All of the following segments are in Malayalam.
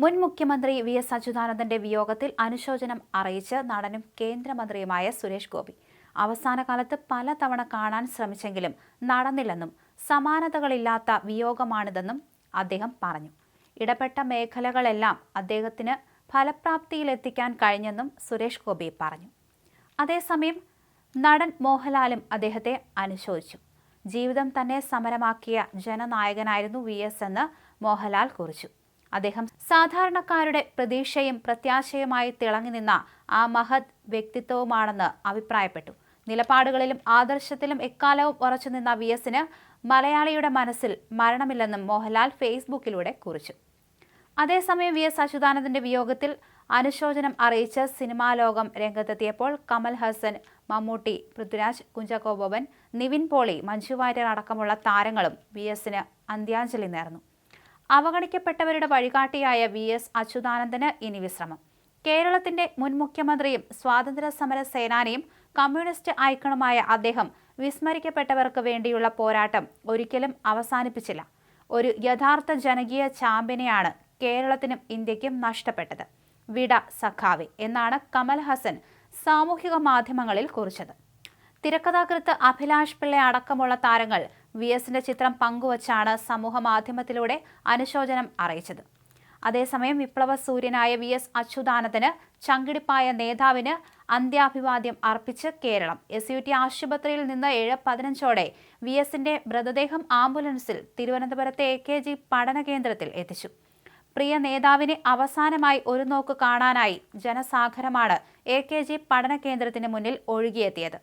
മുൻ മുഖ്യമന്ത്രി വി എസ് അച്യുതാനന്ദന്റെ വിയോഗത്തിൽ അനുശോചനം അറിയിച്ച് നടനും കേന്ദ്രമന്ത്രിയുമായ സുരേഷ് ഗോപി. അവസാന കാലത്ത് പലതവണ കാണാൻ ശ്രമിച്ചെങ്കിലും നടന്നില്ലെന്നും സമാനതകളില്ലാത്ത വിയോഗമാണിതെന്നും അദ്ദേഹം പറഞ്ഞു. ഇടപെട്ട മേഖലകളെല്ലാം അദ്ദേഹത്തിന് ഫലപ്രാപ്തിയിലെത്തിക്കാൻ കഴിഞ്ഞെന്നും സുരേഷ് ഗോപി പറഞ്ഞു. അതേസമയം നടൻ മോഹൻലാലും അദ്ദേഹത്തെ അനുശോചിച്ചു. ജീവിതം തന്നെ സമരമാക്കിയ ജനനായകനായിരുന്നു വി എസ് എന്ന് മോഹൻലാൽ കുറിച്ചു. അദ്ദേഹം സാധാരണക്കാരുടെ പ്രതീക്ഷയും പ്രത്യാശയുമായി തിളങ്ങി നിന്ന ആ മഹത് വ്യക്തിത്വവുമാണെന്ന് അഭിപ്രായപ്പെട്ടു. നിലപാടുകളിലും ആദർശത്തിലും എക്കാലവും ഉറച്ചു നിന്ന വി എസിന് മലയാളിയുടെ മനസ്സിൽ മരണമില്ലെന്നും മോഹൻലാൽ ഫേസ്ബുക്കിലൂടെ കുറിച്ചു. അതേസമയം വി എസ് അച്യുതാനന്ദന്റെ വിയോഗത്തിൽ അനുശോചനം അറിയിച്ച് സിനിമാ ലോകം രംഗത്തെത്തിയപ്പോൾ കമൽ ഹസൻ മമ്മൂട്ടി പൃഥ്വിരാജ് കുഞ്ചാക്കോ ബോബൻ നിവിൻ പോളി മഞ്ജു വാര്യർ അടക്കമുള്ള താരങ്ങളും വി എസിന് അന്ത്യാഞ്ജലി നേർന്നു. അവഗണിക്കപ്പെട്ടവരുടെ വഴികാട്ടിയായ വി എസ് അച്യുതാനന്ദന് ഇനി വിശ്രമം. കേരളത്തിന്റെ മുൻ മുഖ്യമന്ത്രിയും സ്വാതന്ത്ര്യ സമര സേനാനിയും കമ്മ്യൂണിസ്റ്റ് ഐക്കണുമായ അദ്ദേഹം വിസ്മരിക്കപ്പെട്ടവർക്ക് വേണ്ടിയുള്ള പോരാട്ടം ഒരിക്കലും അവസാനിപ്പിച്ചില്ല. ഒരു യഥാർത്ഥ ജനകീയ ചാമ്പ്യനെയാണ് കേരളത്തിനും ഇന്ത്യക്കും നഷ്ടപ്പെട്ടത്. വിട സഖാവി എന്നാണ് കമൽ ഹസൻ സാമൂഹിക മാധ്യമങ്ങളിൽ കുറിച്ചത്. തിരക്കഥാകൃത്ത് അഭിലാഷ് പിള്ള അടക്കമുള്ള താരങ്ങൾ വി എസിന്റെ ചിത്രം പങ്കുവച്ചാണ് സമൂഹ മാധ്യമത്തിലൂടെ അനുശോചനം അറിയിച്ചത്. അതേസമയം വിപ്ലവ സൂര്യനായ വി എസ് അച്യുതാനന്ദന് ചങ്കിടിപ്പായ നേതാവിന് അന്ത്യാഭിവാദ്യം അർപ്പിച്ച് കേരളം. എസ് യു ടി ആശുപത്രിയിൽ നിന്ന് ഏഴ് പതിനഞ്ചോടെ വി എസിന്റെ മൃതദേഹം ആംബുലൻസിൽ തിരുവനന്തപുരത്തെ എ കെ ജി പഠന കേന്ദ്രത്തിൽ എത്തിച്ചു. പ്രിയ നേതാവിനെ അവസാനമായി ഒരു നോക്ക് കാണാനായി ജനസാഗരമാണ് എ കെ ജി പഠന കേന്ദ്രത്തിന് മുന്നിൽ ഒഴുകിയെത്തിയത്.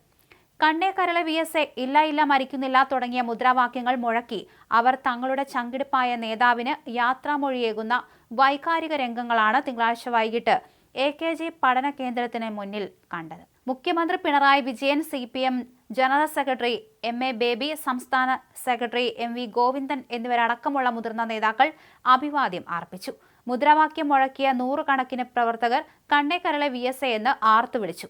കണ്ണേ കരളെ വി എസ് എ ഇല്ല ഇല്ല മരിക്കുന്നില്ല തുടങ്ങിയ മുദ്രാവാക്യങ്ങൾ മുഴക്കി അവർ തങ്ങളുടെ ചങ്കിടിപ്പായ നേതാവിന് യാത്രാമൊഴിയേകുന്ന വൈകാരിക രംഗങ്ങളാണ് തിങ്കളാഴ്ച വൈകിട്ട് എ കെ ജി പഠന കേന്ദ്രത്തിന് മുന്നിൽ കണ്ടത്. മുഖ്യമന്ത്രി Pinarayi Vijayan C P M general secretary M A Baby സംസ്ഥാന സെക്രട്ടറി എം വി ഗോവിന്ദൻ എന്നിവരടക്കമുള്ള മുതിർന്ന നേതാക്കൾ അഭിവാദ്യം അർപ്പിച്ചു. മുദ്രാവാക്യം മുഴക്കിയ നൂറുകണക്കിന് പ്രവർത്തകർ കണ്ണേക്കരളെ വി എസ് എ എന്ന് ആർത്തു വിളിച്ചു.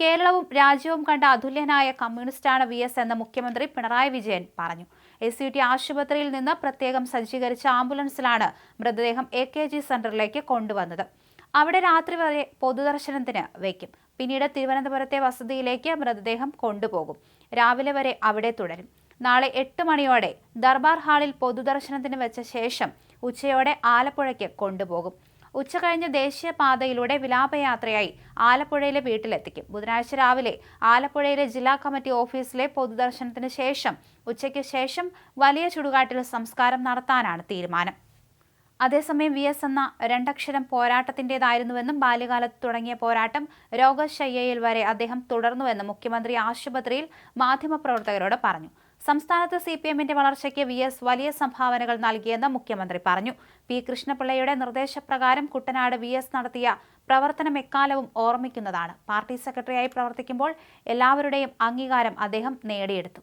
കേരളവും രാജ്യവും കണ്ട അതുല്യനായ കമ്മ്യൂണിസ്റ്റാണ് വി എസ് എന്ന് മുഖ്യമന്ത്രി പിണറായി വിജയൻ പറഞ്ഞു. എസ് യു ടി ആശുപത്രിയിൽ നിന്ന് പ്രത്യേകം സജ്ജീകരിച്ച ആംബുലൻസിലാണ് മൃതദേഹം എ കെ ജി സെന്ററിലേക്ക് കൊണ്ടുവന്നത്. അവിടെ രാത്രി വരെ പൊതുദർശനത്തിന് വയ്ക്കും പിന്നീട് തിരുവനന്തപുരത്തെ വസതിയിലേക്ക് മൃതദേഹം കൊണ്ടുപോകും. രാവിലെ വരെ അവിടെ തുടരും. നാളെ എട്ട് മണിയോടെ ദർബാർ ഹാളിൽ പൊതുദർശനത്തിന് വെച്ച ശേഷം ഉച്ചയോടെ ആലപ്പുഴയ്ക്ക് കൊണ്ടുപോകും. ഉച്ചകഴിഞ്ഞ് ദേശീയപാതയിലൂടെ വിലാപയാത്രയായി ആലപ്പുഴയിലെ വീട്ടിലെത്തിക്കും. ബുധനാഴ്ച രാവിലെ ആലപ്പുഴയിലെ ജില്ലാ കമ്മിറ്റി ഓഫീസിലെ പൊതുദർശനത്തിന് ശേഷം ഉച്ചയ്ക്ക് ശേഷം വലിയ ചുടുകാട്ടിൽ സംസ്കാരം നടത്താനാണ് തീരുമാനം. അതേസമയം വി എസ് എന്ന രണ്ടക്ഷരം പോരാട്ടത്തിന്റെതായിരുന്നുവെന്നും ബാല്യകാലത്ത് തുടങ്ങിയ പോരാട്ടം രോഗശയ്യയിൽ വരെ അദ്ദേഹം തുടർന്നുവെന്നും മുഖ്യമന്ത്രി ആശുപത്രിയിൽ മാധ്യമപ്രവർത്തകരോട് പറഞ്ഞു. സംസ്ഥാനത്ത് സി പി എമ്മിന്റെ വളർച്ചയ്ക്ക് വി എസ് വലിയ സംഭാവനകൾ നൽകിയെന്ന് മുഖ്യമന്ത്രി പറഞ്ഞു. പി കൃഷ്ണപിള്ളയുടെ നിർദ്ദേശപ്രകാരം കുട്ടനാട് വി എസ് നടത്തിയ പ്രവർത്തനം എക്കാലവും ഓർമ്മിക്കുന്നതാണ്. പാർട്ടി സെക്രട്ടറിയായി പ്രവർത്തിക്കുമ്പോൾ എല്ലാവരുടെയും അംഗീകാരം അദ്ദേഹം നേടിയെടുത്തു.